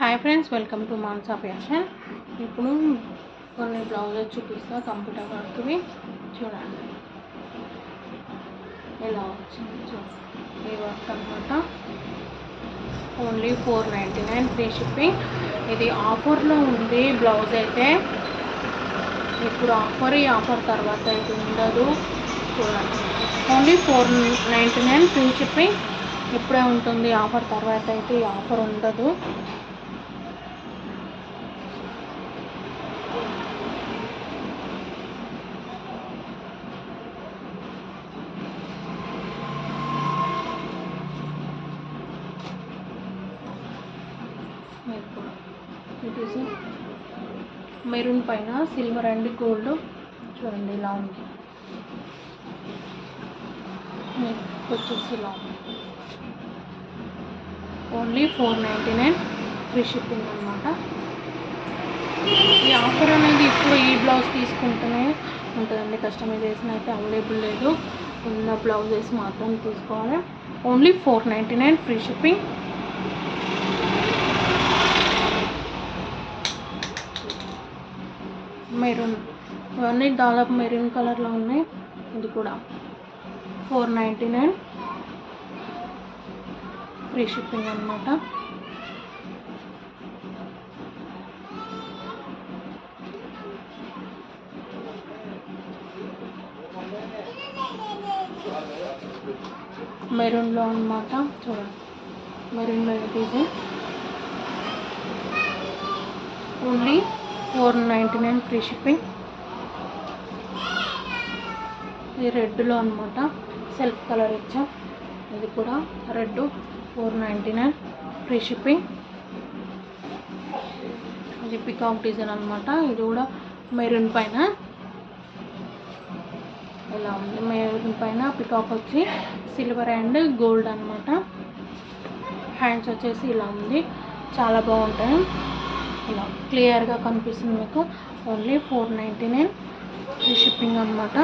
Hi friends welcome to Mansa fashion ఇప్పుడు కొన్ని blouses చూపిస్తా కంప్యూటర్ వర్క్వి చూడండి. ఎలా వచ్చింది చూడండి. ఈ వర్క్ అనమాట only four ninety nine free shipping ఇది ఆఫర్లో ఉంది బ్లౌజ్ అయితే. ఇప్పుడు ఆఫర్ ఈ ఆఫర్ తర్వాత అయితే ఉండదు. చూడండి. Only four ninety nine free shipping ఇప్పుడే ఉంటుంది ఆఫర్ తర్వాత అయితే ఈ ఆఫర్ ఉండదు. ఇట్ ఈస్ మెరూన్ పైన సిల్వర్ అండ్ గోల్డ్. చూడండి ఇలా ఉంది. మీకు వచ్చేసి ఇలా ఉంది. Only four ninety nine free shipping అనమాట ఈ ఆఫర్ అనేది ఇప్పుడు ఈ బ్లౌజ్ తీసుకుంటూనే ఉంటుందండి. కస్టమైజేషన్ అయితే అవైలబుల్ లేదు. ఉన్న బ్లౌజెస్ మాత్రం తీసుకోవాలి. Only four ninety nine free shipping. Maroon ఇవన్నీ దాదాపు మెరూన్ కలర్లో ఉన్నాయి. ఇది కూడా four ninety nine. Free shipping అనమాట మెరూన్లో అనమాట చూడండి. మెరూన్ మీద only four ninety nine free shipping. ఇది రెడ్లో అనమాట సెల్ఫ్ కలర్ ఇచ్చాం. ఇది కూడా red four ninety nine free shipping. ఇది పికాక్ డిజైన్ అనమాట ఇది కూడా మెరూన్ పైన. ఇలా ఉంది. మెరూన్ పైన పికాక్ వచ్చి సిల్వర్ అండ్ గోల్డ్ అనమాట హ్యాండ్స్ వచ్చేసి ఇలా ఉంది. చాలా బాగుంటాయి. ఇలా క్లియర్గా కనిపిస్తుంది మీకు. Only four ninety nine shipping అనమాట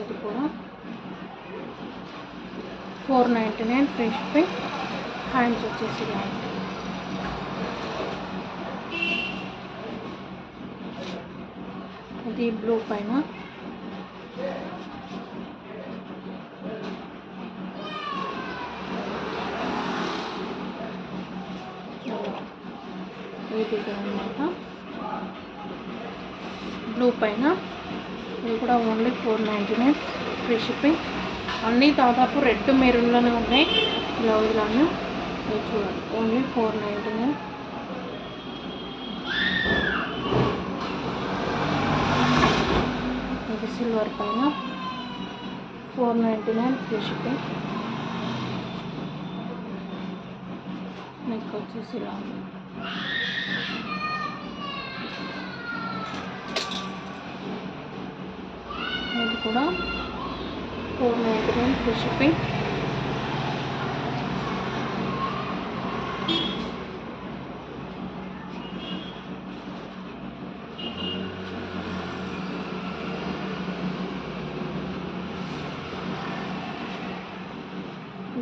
ఇది కూడా four ninety nine free shipping hands వచ్చేసి ఇలా ఇది బ్లూ పైన. ఈ డిజైన్ అనమాట బ్లూ పైన. ఇది కూడా only four ninety nine free shipping అన్నీ దాదాపు రెడ్ మెరూన్లోనే ఉన్నాయి. బ్లౌజ్లోనే ఇది చూడండి. ఓన్లీ ఫోర్ నైంటీ నైన్ ఇది సిల్వర్ పైన. Four ninety nine free shipping neck వచ్చేసి ఇలా ఉంది. ఇది కూడా four ninety nine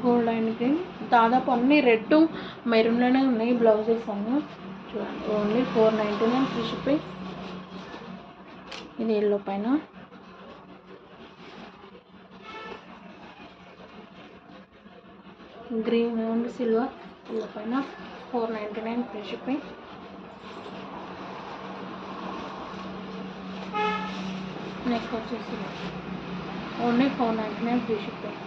gold and green దాదాపు అన్నీ రెడ్ మెరూన్లోనే ఉన్నాయి బ్లౌజెస్ అన్నీ. చూడండి only four ninety nine free shipping. ఇది ఎల్లో పైన. గ్రీన్ అండ్ సిల్వర్ ఎల్లో పైన. Four ninety nine free shipping. Next వచ్చేసి only four ninety nine free shipping.